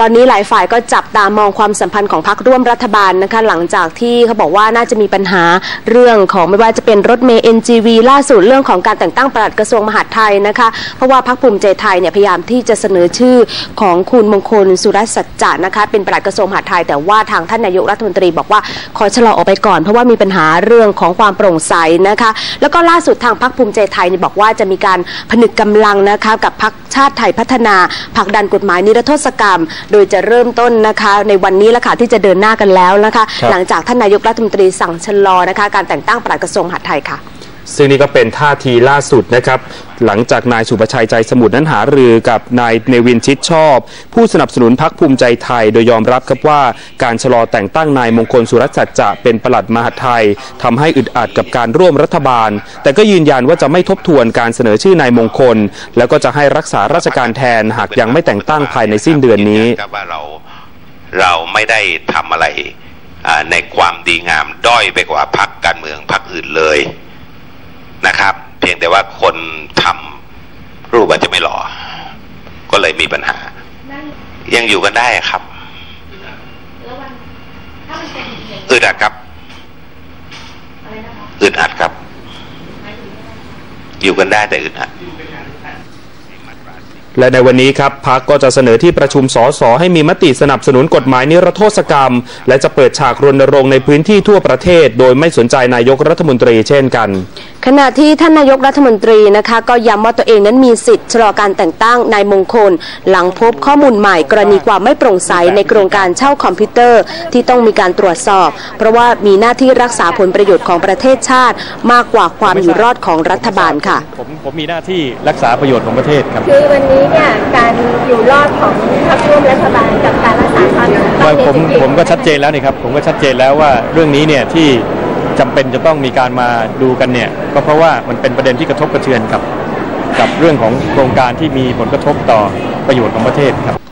ตอนนี้หลายฝ่ายก็จับตามองความสัมพันธ์ของพรรคร่วมรัฐบาลนะคะ หลังจากที่เขาบอกว่าน่าจะมีปัญหาเรื่องของไม่ว่าจะเป็นรถเมย์ NGV ล่าสุดเรื่องของการแต่งตั้งปลัดกระทรวงมหาดไทยนะคะ เพราะว่าพรรคภูมิใจไทยเนี่ยพยายามที่จะเสนอชื่อของคุณมงคลสุรสัจจะนะคะเป็นปลัดกระทรวงมหาดไทย แต่ว่าทางท่านนายกรัฐมนตรีบอกว่าขอชะลอออกไปก่อน เพราะว่ามีปัญหาเรื่องของความโปร่งใสนะคะ แล้วก็ล่าสุดทางพรรคภูมิใจไทยเนี่ยบอกว่าจะมีการผนึกกำลังนะคะกับพรรคชาติไทยพัฒนาผลักดันกฎหมายนิรโทษกรรมโดยจะเริ่มต้นนะคะในวันนี้ละค่ะที่จะเดินหน้ากันแล้วนะคะครับหลังจากท่านนายกรัฐมนตรีสั่งชะลอนะคะ การแต่งตั้งปลัดกระทรวงมหาดไทยค่ะ ซึ่งนี่ก็เป็นท่าทีล่าสุดนะครับ หลังจากนายสุประชัยใจสมุทรนั้นหารือกับนายเนวินชิดชอบ ผู้สนับสนุนพักภูมิใจไทย โดยยอมรับครับว่าการชะลอแต่งตั้งนายมงคลสุรสัจจะเป็นปลัดมหาไทยทำให้อึดอัดกับการร่วมรัฐบาล แต่ก็ยืนยันว่าจะไม่ทบทวนการเสนอชื่อนายมงคล แล้วก็จะให้รักษาราชการแทนหากยังไม่แต่งตั้งภายในสิ้นเดือนนี้ว่าเราเราไม่ได้ทำอะไรในความดีงามด้อยไปกว่าพรรคการเมืองพรรคอื่นเลย นะครับ เพียงแต่ว่าคนทำรูปอาจจะไม่หล่อ ก็เลยมีปัญหา ยังอยู่กันได้ครับอึดอัดครับอึดอัดครับ อยู่กันได้แต่อึดอัด และในวันนี้ครับพักก็จะเสนอที่ประชุมสสให้มีมติสนับสนุนกฎหมายนิรโทษกรรม และจะเปิดฉากรณรงค์ในพื้นที่ทั่วประเทศ โดยไม่สนใจนายกรัฐมนตรีเช่นกัน ขณะที่ท่านนายกรัฐมนตรีนะคะ ก็ย้ำว่าตัวเองนั้นมีสิทธิ์ชะลอการแต่งตั้งนายมงคล หลังพบข้อมูลใหม่กรณีความไม่โปร่งใสในโครงการเช่าคอมพิวเตอร์ที่ต้องมีการตรวจสอบ เพราะว่ามีหน้าที่รักษาผลประโยชน์ของประเทศชาติ มากกว่าความอยู่รอดของรัฐบาลค่ะผมผมมีหน้าที่รักษาประโยชน์ของประเทศครับคือวันนี้เนี่ยการอยู่รอดของพรรคร่วมรัฐบาลกับการรักษาความถูกต้อว่างผมในสิ่งที่ผมก็ชัดเจนแล้วนี่ครับผมก็ชัดเจนแล้วว่าเรื่องนี้เนี่ยที่จำเป็นจะต้องมีการมาดูกันเนี่ยก็เพราะว่ามันเป็นประเด็นที่กระทบกระเทือนกับ กับเรื่องของโครงการที่มีผลกระทบต่อประโยชน์ของประเทศครับ